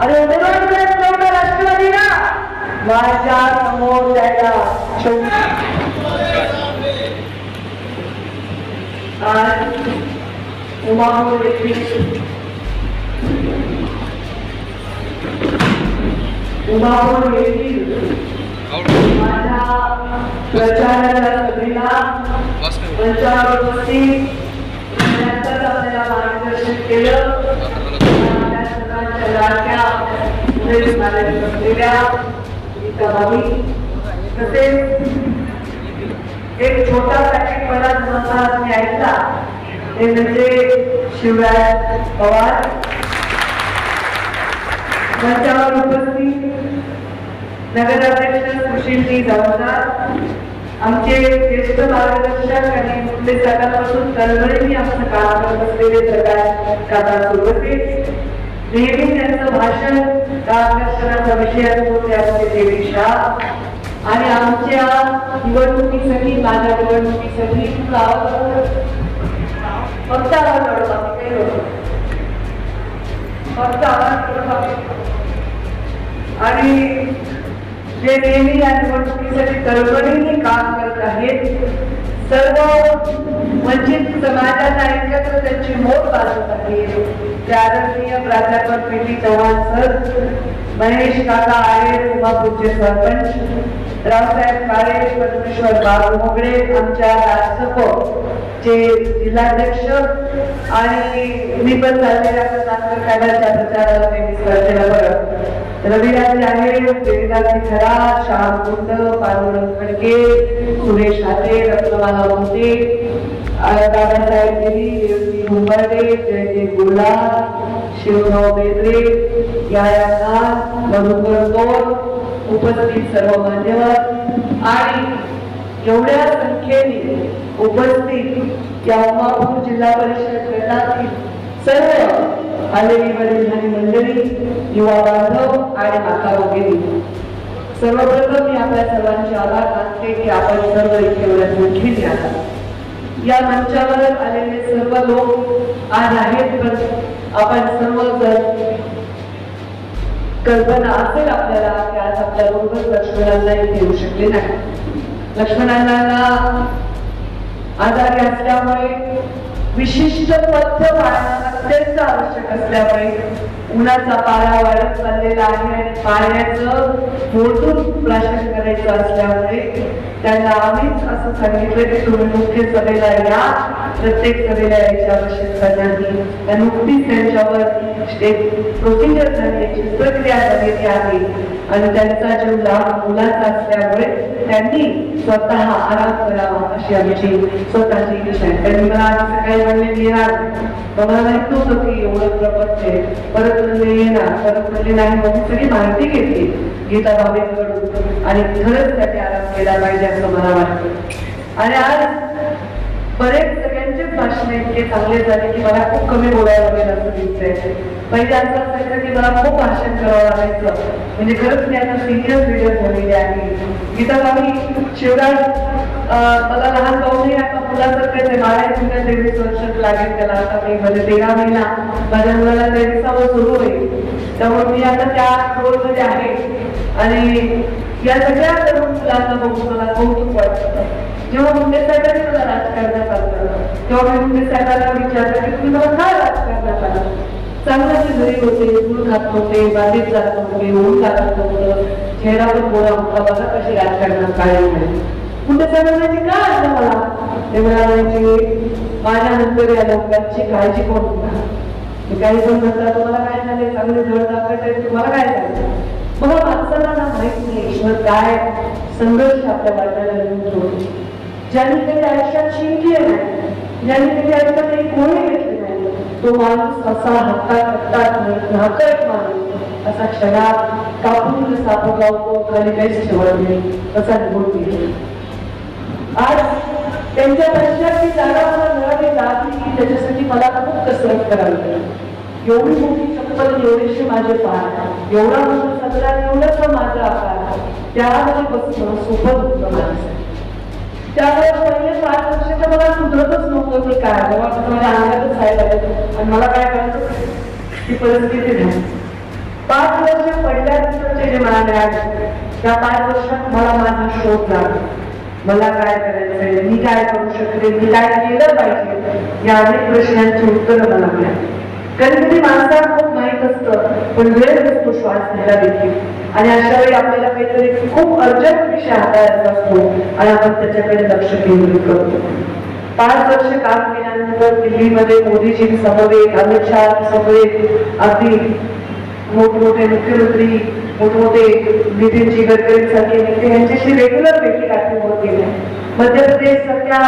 आणि उमेदवार मिळत नव्हता राष्ट्रवादीला. माझ्यासमोर त्याला आज उमापूर येथील उमापूर येथील माझ्या प्रचाराच्या सभेला मार्गदर्शन केलं. आपल्या सर्वांच्या एक छोटा पॅकेट मला तुम्हाला मी ऐकला ते म्हणजे शिवराज पवार. मंचावर उपस्थित नगराध्यक्ष सुशीलजी जबाबदार आमचे ज्येष्ठ मार्गदर्शक आणि मुले सकाळपासून तळमळीने आमचं काम करत असलेले सगळ्या काका सुरवते नेहमी त्यांचं भाषण आकर्षणाचा विषय असतो त्यामध्ये आमचे देवी शाह आणि आमच्या निवडणुकीसाठी माझ्या निवडणुकीसाठी फक्त आवाज वाढवा, फक्त आवाज वाढवा. आणि जे नेहमी या निवडणुकीसाठी तळमळीने काम करत आहेत सर्व वंचित समाजाला एकत्र त्यांची मोठ बाजत आहे. आदरणीय प्राध्यापक P T Chavan sir Mahesh काका आळे उमापूरचे सरपंच रावसाहेब काळे परमेश्वर बाबू मोगडे आमच्या राजसभो चे जिल्हाध्यक्ष आणि मी पण चाललेल्या नागपूर कायद्याच्या प्रचाराला रविराज आहे देवीदासी खरा श्याम कुंड पांडुरंग खडके सुरेश हाते रत्नमाला मोते दादासाहेब गिरी देवजी हुंबर्डे जयदेव शिवराव बेद्रे याया खान मधुकर दोन उपस्थित सर्व मान्यवर. आणि एवढ्या संख्येने उपस्थित या उमापूर जिल्हा परिषद गटातील सर्व आलेली वडील आणि मंडळी युवा बांधव आणि माता वगैरे सर्वप्रथम मी आपल्या सर्वांचे आभार मानते की आपण सर्व इथे एवढ्या संख्येने आहात. या मंचावर आलेले सर्व लोक आज आहेत पण आपण सर्व जर कल्पना असेल आपल्याला की आज आपल्या बरोबर लक्ष्मणांना इथे येऊ शकले नाही. लक्ष्मणांना आजारी असल्यामुळे विशिष्ट पथ्य पाळणं अत्यंत आवश्यक असल्यामुळे उन्हाचा पारा वाढत चाललेला आहे आणि पाण्याचं मोठून प्राशन करायचं असल्यामुळे त्यांना आम्हीच असं सांगितलं की तुम्ही मुख्य सभेला या प्रत्येक सभेला यायची आवश्यकता नाही. त्या नुकतीच त्यांच्यावर एक प्रोसिजर झाली याची प्रक्रिया झालेली आहे. आणि त्यांचा जीव लाभ मुलाचा असल्यामुळे त्यांनी स्वतः आराम करावा अशी आमची स्वतःची इच्छा आहे. त्यांनी मला आज सकाळी म्हणले मी येणार मला माहीत नव्हतं की एवढं प्रपंच आहे. परत म्हणले येणार. परत म्हणले नाही मग सगळी माहिती घेतली गीता भावेकडून. आणि खरंच त्याने आराम केला पाहिजे असं मला वाटतं. आणि आज बरेच सगळ्यांचेच भाषण इतके चांगले झाले की मला खूप कमी बोलायला लागेल असं दिसतंय. पहिले असं असायचं की मला खूप भाषण करावं लागायचं. म्हणजे खरंच मी आता सिनियर लिडर झालेली आहे. इथं आम्ही शिवराज मला लहान भाऊ नाही आता मुलासारखंच आहे माझ्या तुमच्या तेवीस वर्ष लागेल त्याला आता मी म्हणजे तेरा महिना माझ्या मुलाला तेवीसावं सुरू होईल. त्यामुळे मी आता त्या रोलमध्ये आहे. आणि या सगळ्या तरुण मुलांना बघून मला कौतुक वाटतं. जेव्हा मुंडे साहेबांनी मला राजकारणात आलं तेव्हा मी मुंडे साहेबांना विचारलं की तुम्ही मला चांगल्याचे घरी होते गुळ खात नव्हते बाधित जात नव्हते ऊन लागत नव्हतं चेहरावर गोळा होता बघा कशी राजकारणात काय नाही मुंडे साहेबांची काय आलं मला? ते म्हणाले माझ्या नंतर या लोकांची काळजी कोण होता ते काही पण म्हणतात तुम्हाला काय झाले चांगले धड दाखवत आहे तुम्हाला काय झालं बघा माणसाला ना माहीत नाही ईश्वर काय संघर्ष आपल्या वाटायला घेऊन ठेवतो. ज्यांनी कधी आयुष्यात शिंकले नाही ज्यांनी कधी आयुष्यात काही कोणी घेतले तो माणूस असा हक्कात हक्कात घातक माणूस असा क्षणात कापून सापडला होतो खाली काहीच ठेवत नाही. तसा निघून गेला आज त्यांच्या पश्चात जागा मला मिळाली जाती की त्याच्यासाठी मला खूप कसरत करावी लागली. एवढी मोठी चप्पल एवढेशे माझे पाय. एवढा मोठा सदरा एवढंच माझा आकार. त्यामध्ये बसणं सोबत होतं माझ्यासाठी त्यामुळे पहिले पाच मला सुधरतच नव्हतं की काय. तेव्हा माझ्या अंगातच व्हायला आणि मला काय करायचं? ती परिस्थिती नाही. पाच वर्ष पडल्यानंतरचे जे मला मिळाले त्या पाच वर्षात मला माझा शोध लागला. मला काय करायचंय मी काय करू शकते? मी काय केलं पाहिजे? या अनेक प्रश्नांची उत्तरं मला मिळाली. कधी कधी माणसाला खूप माहीत असतं पण वेळ नसतो श्वास घ्यायला देखील. आणि अशा वेळी आपल्याला काहीतरी खूप अर्जंट विषय हाताळायचा असतो आणि आपण त्याच्याकडे लक्ष केंद्रित करतो. पाच वर्ष काम केल्यानंतर दिल्लीमध्ये मोदीजी समवेत अमित शहा समवेत अगदी मोठमोठे मुख्यमंत्री मोठमोठे नितीनजी गडकरी सारखे नेते यांच्याशी रेग्युलर भेटी गाठी होत गेल्या मध्य प्रदेश सध्या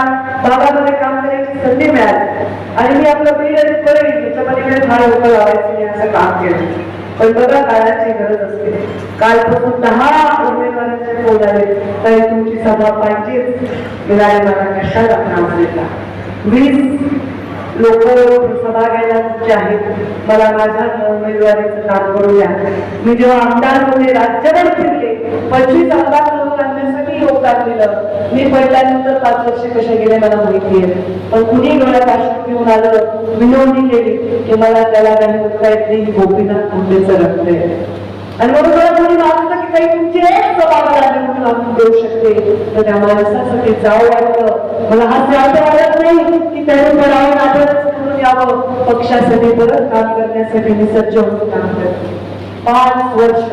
भागामध्ये काम करण्याची संधी मिळाली. आणि मी आपलं बीड आणि परळी याच्या पलीकडे फार लोक लावायचे मी असं काम केलं. पण बघा काळाची गरज असते. कालपासून दहा उमेदवारांचे फोन आले. तरी तुमची सभा पाहिजेच. मिळाले मला कशाला त्रास देता वीस लोक सभा घ्यायला तुमचे आहेत. मला माझ्या उमेदवारीचं काम करू द्या. मी जेव्हा आमदार होते राज्यभर फिरले पंचवीस आमदार लोक आणण्यासाठी योगदान दिलं मी पहिल्यानंतर पाच वर्ष कसे गेले मला माहिती आहे. पण कुणी डोळ्यात आश्रम घेऊन आलं विनोदी केली की मला त्याला काही म्हणता येत नाही गोपीनाथ मुंडेचं रक्त आहे. आणि म्हणून मला कोणी मागतं की काही तुमची एक सभा मला देऊ शकते. तर त्या माणसाचं ते जावं वाटतं. मला हा स्वार्थ वाटत नाही की त्याने पडावं नाटकच करून यावं. पक्षासाठी परत काम करण्यासाठी मी सज्ज होऊन काम करते. पाच वर्ष.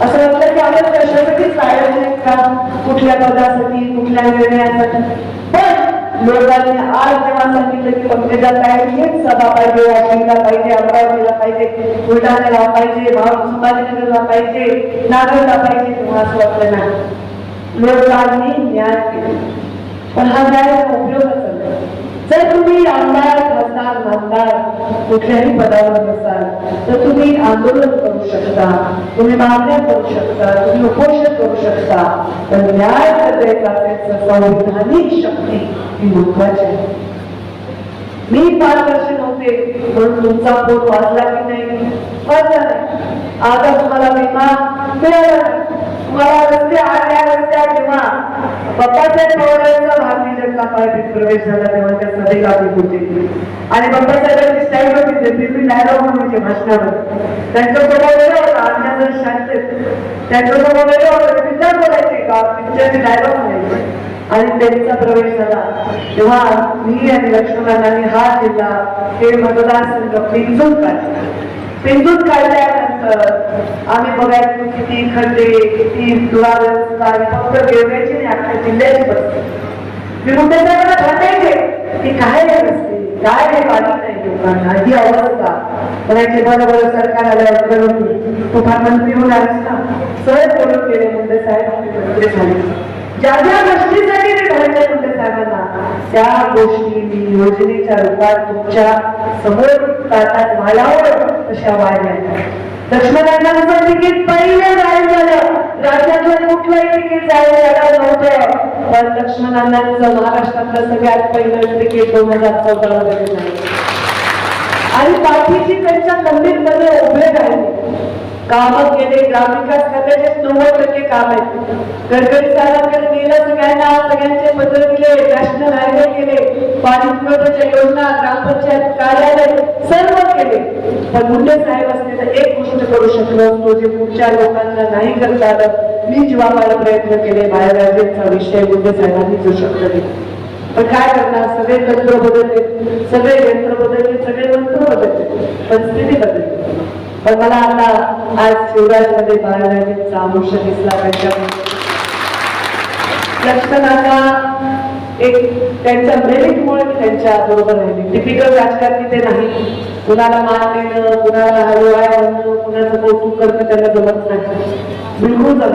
असं वाटतं की आपण कशासाठीच सार्वजनिक का? कुठल्या पदासाठी कुठल्या निर्णयासाठी? पण लोकांनी आज जेव्हा सांगितलं की पंकजा काय एक सभा पाहिजे वाशिमला पाहिजे अमरावतीला पाहिजे बुलढाण्याला पाहिजे भाऊ संभाजीनगरला पाहिजे नागरला पाहिजे तेव्हा असं वाटलं नाही. लोकांनी ज्ञान केलं. पण हा न्याय उपयोगच जर तुम्ही आमदार खासदार नामदार कुठल्याही पदावर नसाल तर तुम्ही आंदोलन करू शकता तुम्ही मागण्या करू शकता तुम्ही उपोषण करू शकता. तर न्याय करण्याचा त्याचं संविधानिक शक्ती ही महत्वाची आहे. मी पाच वर्ष नव्हते म्हणून तुमचा पोट वाचला की नाही? वाचला नाही. आता तुम्हाला विमा मिळाला भारतीय पार्टीत प्रवेश झाला तेव्हा त्या सभेला मी होते. आणि बाबासाहेबांनी स्टाईल बघितली फिल्मी डायलॉग म्हणजे भाषणावर त्यांचा स्वभाव वेगळा होता आमच्या जर शांत त्यांचा स्वभाव वेगळा होता पिक्चर बोलायचे का? पिक्चरचे डायलॉग म्हणायचे. आणि त्यांचा प्रवेश झाला. तेव्हा मी आणि लक्ष्मणांनी हा जिल्हा हे मतदारसंघ पिंजून काढला. पिंजून काढल्यानंतर आम्ही बघायचो किती खड्डे किती दुरावस्था आणि फक्त गेवण्याची आणि अख्ख्या जिल्ह्याची परिस्थिती. मी मुद्दे साहेबांना सांगायचे की काय नसते काय हे पाणी नाही लोकांना. ही अवस्था. म्हणायचे बरं सरकार आल्यावर करून तू फार पिऊन सहज बोलून गेले मुंडे साहेब झाले. ज्या ज्या गोष्टीसाठी मी भरले मुंडे साहेबांना त्या गोष्टी मी योजनेच्या रूपात तुमच्यासमोर ताटात मालावर तशा वाढल्या लक्ष्मणांना तिकीट पहिलं जाहीर झालं. राज्यातलं कुठलंही तिकीट जाहीर झालं नव्हतं. पण लक्ष्मणांचं महाराष्ट्रातलं सगळ्यात पहिलं तिकीट दोन हजार चौदा मध्ये आणि पाठीशी त्यांच्या कंदीलमध्ये उभे राहिले. कामं केले ग्रामविकास खात्याचे नव्वद टक्के काम आहेत गडकरी साहेबांकडे गेलं सगळ्यांना सगळ्यांचे पत्र दिले नॅशनल हायवे केले पाणी पुरवठ्याच्या योजना ग्रामपंचायत कार्यालय सर्व केले. पण मुंडे साहेब असते तर एक गोष्ट करू शकलो असतो जे पुढच्या लोकांना नाही करता आलं मी जीवापाला प्रयत्न केले बाहेर विषय मुंडे साहेबांनी जो शब्द दिला पण काय करणार? सगळे तंत्र बदलले. सगळे यंत्र बदलले सगळे मंत्र बदलले. परिस्थिती बदलली. पण मला आता आज शिवराजमध्ये बाळराजेंचा आमुष दिसला त्यांच्यामध्ये लक्ष्मणांना एक त्यांच्या मेरिटमुळे मी त्यांच्या बरोबर राहिली. टिपिकल राजकारणी ते नाही. कुणाला मान देणं कुणाला हलवाय म्हणणं कुणाचं कौतुक करणं त्यांना जमत नाही. बिलकुल जमत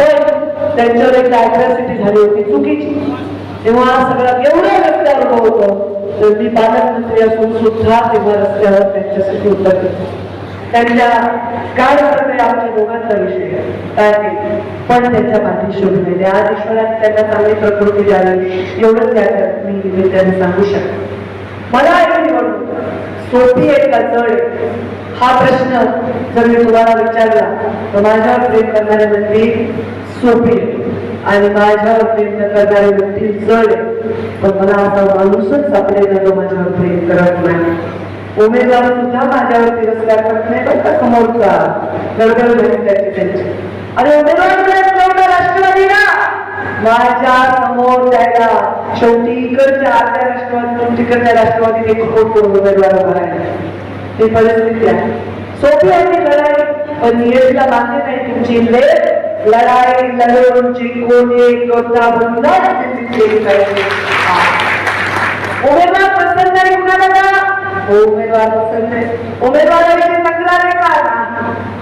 पण त्यांच्यावर एक डायव्हर्सिटी झाली होती चुकीची. तेव्हा सगळा एवढं रस्त्यावर अनुभव होतो. तर मी पालकमंत्री असून सुद्धा तेव्हा रस्त्यावर त्यांच्यासाठी उतरले त्यांच्या काय करते आमच्या दोघांचा विषय? आहे. काय पण त्यांच्या पाठी शोधलेले आज ईश्वराने त्यांना चांगली प्रकृती द्यावी. एवढंच त्या मी निमित्ताने सांगू शकते. मला एक निवडणूक सोपी आहे का? जड हा प्रश्न जर मी तुम्हाला विचारला तर माझ्यावर प्रेम करणाऱ्या व्यक्ती सोपी आहे. आणि माझ्यावर प्रेम न करणारे म्हणतील जड आहे. पण मला असा माणूसच सापडेल जो माझ्यावर प्रेम करत नाही. उमेदवार सुद्धा माझ्यावर तिरस्कार करत नाही समोरचा गडबड उमेदवार राष्ट्रवादीला माझ्या समोर त्याला शेवटी इकडच्या अर्ध्या राष्ट्रवादीतून तिकडच्या राष्ट्रवादीत एक उमेदवार उभा परिस्थिती आहे सोपी आहे लढाई पण मान्य नाही तुमची लढाई जिंकून एक योद्धा उमेदवार पसंत नाही कुणाला का हो, उमेदवार पसंत नाही उमेदवाराची तक्रार आहे का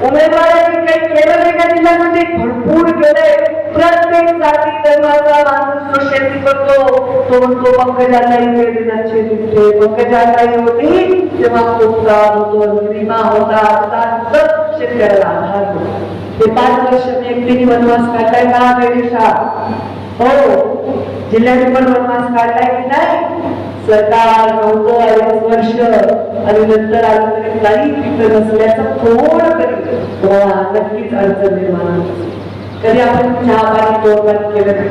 उमेदवारांनी काही केलं नाही जिल्ह्यामध्ये भरपूर केलंय प्रत्येक जाती धर्माचा माणूस जो शेती करतो तो म्हणतो पंकजाताई वेदनाचे दुखते पंकजाताई होती तेव्हा कोपरा होतो विमा होता अनुदान शेतकऱ्याला आधार होतो। ते पाच वर्ष मी एकटीने वनवास काढलाय का वेळेशा हो जिल्ह्याने पण वनवास काढलाय की नाही? सरकार नव्हतं अडीच वर्ष आणि नंतर आलं तरी काही पिकं नसल्याचं थोडं तरी नक्कीच अडचण निर्माण कधी आपण चहा पाणी तोडपात केलं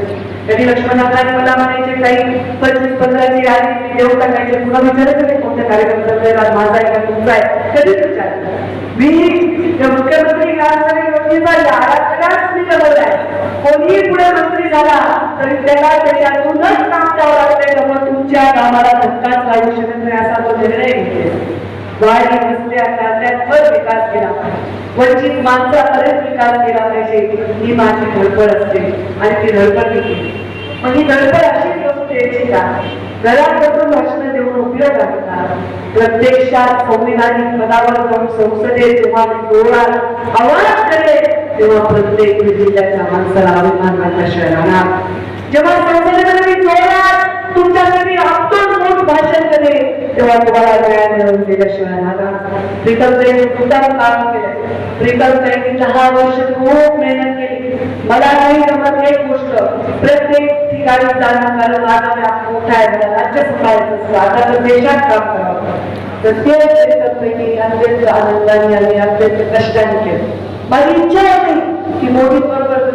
कधी लक्ष्मणाकडे मला म्हणायचे काही पंचवीस पंधराची यादी देऊ टाकायचे. पुन्हा विचारायचं नाही कोणत्या कार्यक्रमाचा माझा आहे का तुमचा आहे. कधीच विचार मी या मुख्यमंत्री गावासाठी योजनेचा याडाच मी कोणीही पुढे मंत्री झाला तरी त्याला त्याच्यातूनच काम द्यावं लागतंय त्यामुळे तुमच्या कामाला धक्काच लागू शकत नाही असा तो निर्णय घेतले वाढले वस्त्या खात्यांवर विकास केला पाहिजे. वंचित माणसापर्यंत विकास केला पाहिजे. ही माझी धडपड असते आणि ती धडपड मी केली मग ही धडपड अशीच वस्तू द्यायची का? घरात बसून भाषण देऊन उपयोग आहे का? प्रत्यक्षात संविधानिक पदावर जाऊन संसदेत जेव्हा जोरात आवाज केले तेव्हा प्रत्येक जिल्ह्याच्या माणसाला अभिमान वाटल्याशिवाय राहणार जेव्हा संमेलनाने जोरात तुमच्यासाठी आपटून मोठ भाषण करेल तेव्हा तुम्हाला वेळा मिळवून दिल्याशिवाय राहणार प्रीतम ताईंनी उत्तम काम केलं. प्रीतम ताईंनी दहा वर्ष खूप मेहनत केली. मला नाही जमत एक गोष्ट. प्रत्येक ठिकाणी जाणं कारण माझा व्याप मोठा आहे. मला राज्य सांभाळायचं असतं. आता तर देशात काम करावं तर ते प्रीतम अत्यंत आनंदाने आणि अत्यंत कष्टाने केलं. माझी इच्छा होती की मोदी बरोबर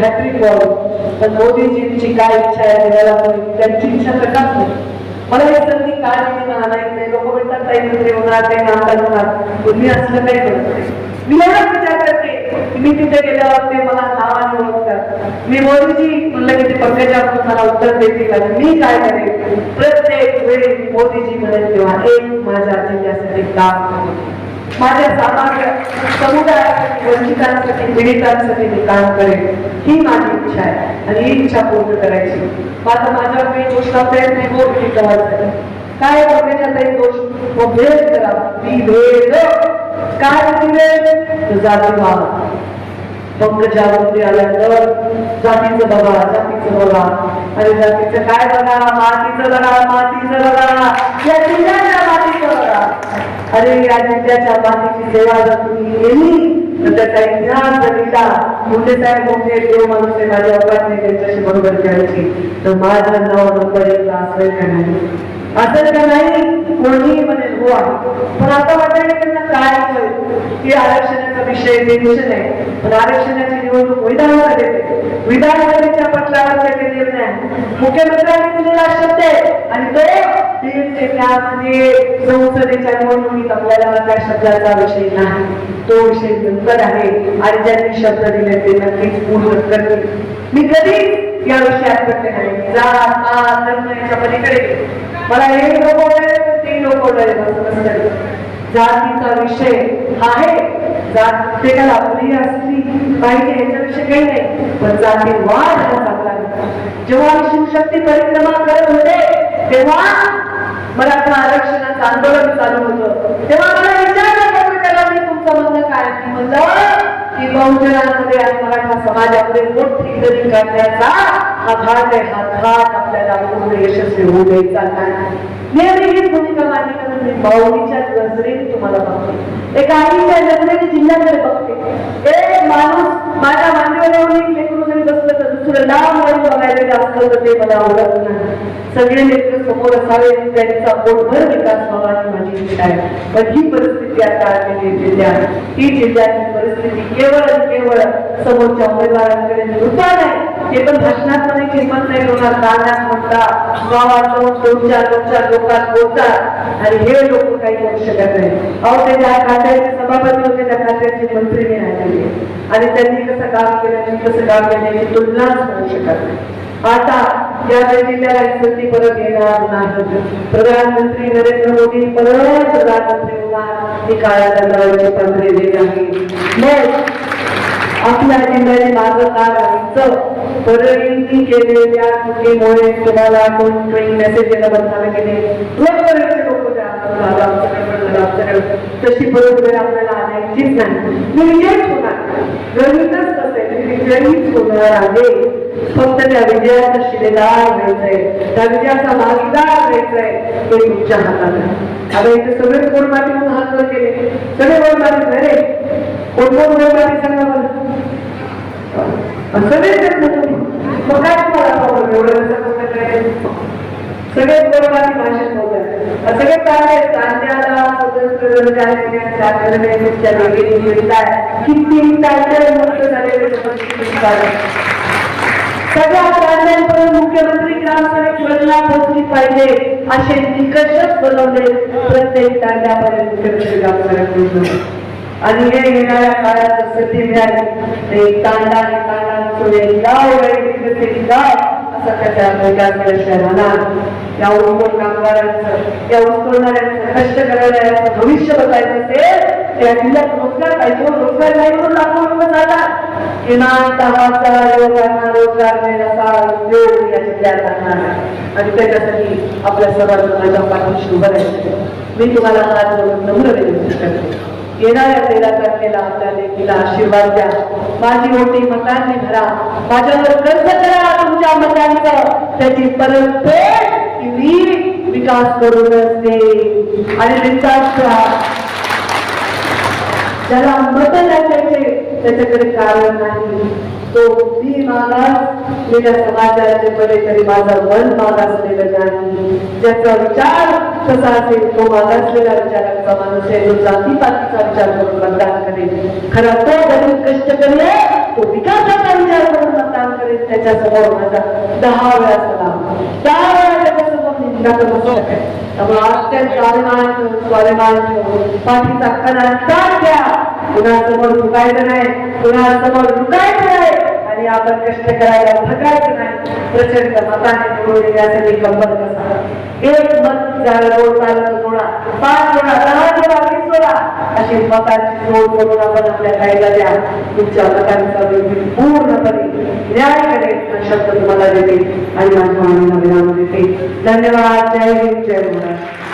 हॅट्रिक व्हावं पण मोदीजींची काय इच्छा आहे ते त्यांची इच्छा तर काच नाही. मला हे संधी काय दिली मला नाही. लोक म्हणतात काही मंत्री होणार काही नामदार होणार. तुम्ही असलं काही करत मी एवढाच विचार करते की मी तिथे गेल्यावर ते मला नावाने ओळखतात मी मोदीजी म्हणलं की ते पंकजा मला उत्तर देतील आणि मी काय करेन? प्रत्येक वेळी मोदीजी म्हणेल तेव्हा एक माझ्या जिल्ह्यासाठी काम करेन माझ्या सामान्य समुदायासाठी वंचितांसाठी पीडितांसाठी मी काम करेन ही माझी इच्छा आहे आणि ही इच्छा पूर्ण करायची. माझा माझ्या काही दोष लावता येत मी करायचं काय बघण्याचा काही दोष व भेद करा. मी भेद. काय ती भेद जातीवाद पंकजावरती आल्यानंतर जातीचं बघा जातीचं बघा. आणि जातीचं काय बघा? मातीचं बघा मातीचं बघा. या जिल्ह्याच्या मातीचं अरे या जिल्ह्याच्या मातीची सेवा जर तुम्ही केली तर त्याचा इतिहास जर लिहिला मुंडे साहेब मोठे देव माणूस माझ्या अवकाश त्यांच्याशी बरोबर करायची तर माझं नाव नंबर एक असेल का नाही. असेल का नाही? कोणीही म्हणेल हो आहे. पण आता वाटायला त्यांना काय कळेल की आरक्षणाचा विषय टेन्शन आहे. पण आरक्षणाची निवडणूक विधानसभेत आहे. विधानसभेच्या पटलावर ते निर्णय. मुख्यमंत्र्यांनी दिलेला शब्द आहे. आणि तो ते त्यामध्ये संसदेच्या निवडणुकीत आपल्याला त्या शब्दाचा विषय नाही. तो विषय नंतर आहे. आणि ज्यांनी शब्द दिले ते नक्कीच पूर्ण करतील. मी कधी या विषयात करते नाही जात पात धर्म याच्या पलीकडे मला हे लोक आहे ते लोक आहे असं नसतं. जातीचा विषय आहे. जात प्रत्येकाला प्रिय असली पाहिजे याच्याविषयी काही नाही. पण जाती वाढ हा चांगला जेव्हा आम्ही शिवशक्ती परिक्रमा करत होते तेव्हा मराठा आरक्षणाचं आंदोलन चालू होतं. तेव्हा मला विचारलं पत्रकारांनी तुमचं म्हणणं काय? मी म्हणलं की बहुजनांमध्ये आणि मराठा समाजामध्ये मोठी दरी करण्याचा हा घाट आहे हा आपल्याला पूर्ण यशस्वी होऊ द्यायचा नाही. नेहमी भूमिका मी माऊलीच्या नजरेने तुम्हाला बघते. एका आईच्या नजरेने जिल्ह्याकडे बघते. एक माणूस माझ्या मांडीवर येऊन लेकरू जरी बसलं तर दुसरं लांब लांब बघायला तर ते मला आवडत नाही. सगळे लेकर समोर असावे त्यांचा पोटभर विकास व्हावा ही माझी इच्छा आहे. पण ही परिस्थिती आता आलेली जिल्ह्यात ही जिल्ह्याची परिस्थिती केवळ आणि केवळ समोरच्या उमेदवारांकडे कृपा नाही ते पण भाषणात म्हणायची हिंमत नाही होणार. गाण्यात म्हणता गावात दोन चार दोन चार लोकात बोलतात. आणि हे लोक काही करू शकत नाही अहो ते ज्या खात्याचे सभापती होते त्या खात्याचे मंत्री मी आलेले आणि त्यांनी कसं काम केलं मी कसं काम केलं याची तुलनाच होऊ शकत नाही. आता या जिल्ह्याला संधी परत येणार नाही. प्रधानमंत्री नरेंद्र मोदी परत प्रधानमंत्री होणार. ही काळ्या दगडावरची पंधरे आहे मग आपल्या जिल्ह्याचे मार्ग का आहे परिणती केलेल्या चुकीमुळे तुम्हाला कोण मेसेज येणं बंद झालं की नाही? तशी बरोबर आपल्याला आणायचीच नाही. मी विजयच होणार गणितच असेल मी विजयीच होणार आहे. फक्त त्या विजयाचा शिलेदार व्हायचंय. त्या विजयाचा भागीदार व्हायचंय. ते तुमच्या हातात आता इथे सगळे कोण माती हात वर केले? सगळे कोण माती रे कोण कोण कोण माती सांगा मला सगळेच आहेत ना तुम्ही मग काय तुम्हाला problem? एवढं कसं कसं काय? सगळेच बरोबर भाषेत बोलतात. सगळे काय आहेत? कांद्याला स्वतंत्र किती मुक्त झालेले सगळ्या कांद्यांपर्यंत मुख्यमंत्री ग्राम योजना पोहोचली पाहिजे असे निकषच बनवले प्रत्येक तांड्यापर्यंत मुख्यमंत्री ग्राम योजना. आणि हे येणाऱ्या काळात सती मिळाली तांडा आणि तांडा सोडे गाव वेगवेगळे गाव असा त्याच्या विकास केल्याशिवाय या ऊसतोड कामगारांचं या ऊसतोडणाऱ्यांचं कष्ट करणाऱ्यांचं भविष्य बघायचं असेल त्या जिल्ह्यात रोजगार पाहिजे हो, रोजगार नाही म्हणून लाखो लोक जातात. किमान दहा हजार रोजगार मिळेल उद्योग या जिल्ह्यात राहणार आणि त्याच्यासाठी आपल्या सर्वांना माझ्या पाठीशी उभं राहायचं मी तुम्हाला हात जोडून नम्र विनंती करते. येणाऱ्या तेरा तारखेला आपल्या लेखीला आशीर्वाद द्या. माझी मोठी मतांनी भरा. माझ्यावर कर्ज करा तुमच्या मतांचं त्याची परतफेड वीर विकास करून असते. आणि विकास ज्याला मत दाखवायचे त्याच्याकडे कारण नाही. तो मी मागास मी समाजाचे बरे तरी माझं मन मागासलेलं नाही ज्याचा विचार कसा असेल तो मागासलेला विचारांचा माणूस आहे जो जाती पातीचा विचार करून मतदान करेल. खरा तो गरीब कष्ट करेल तो विकासाचा विचार करून मतदान करेल त्याच्यासमोर माझा दहा वेळा सलाम. दहा वेळा त्याच्यासमोर निंदा बसू त्यामुळे अत्यंत स्वाभिमान स्वाभिमान पाठीचा कणा ताट घ्या. कुणासमोर झुकायचं नाही कुणासमोर झुकायचं नाही. आणि आपण कष्ट करायला थकायचं नाही. प्रचंड मताने निवडून येण्यासाठी कंबर कसा एक मत झालं दोन चालत जोडा पाच जोडा दहा जोडा वीस जोडा. अशी मताची जोड करून आपण आपल्या कायदा द्या. तुमच्या मतांचा मी पूर्णपणे न्याय करेल शब्द तुम्हाला देते आणि माझ्या मानवाला विराम देते. धन्यवाद. जय हिंद जय महाराष्ट्र.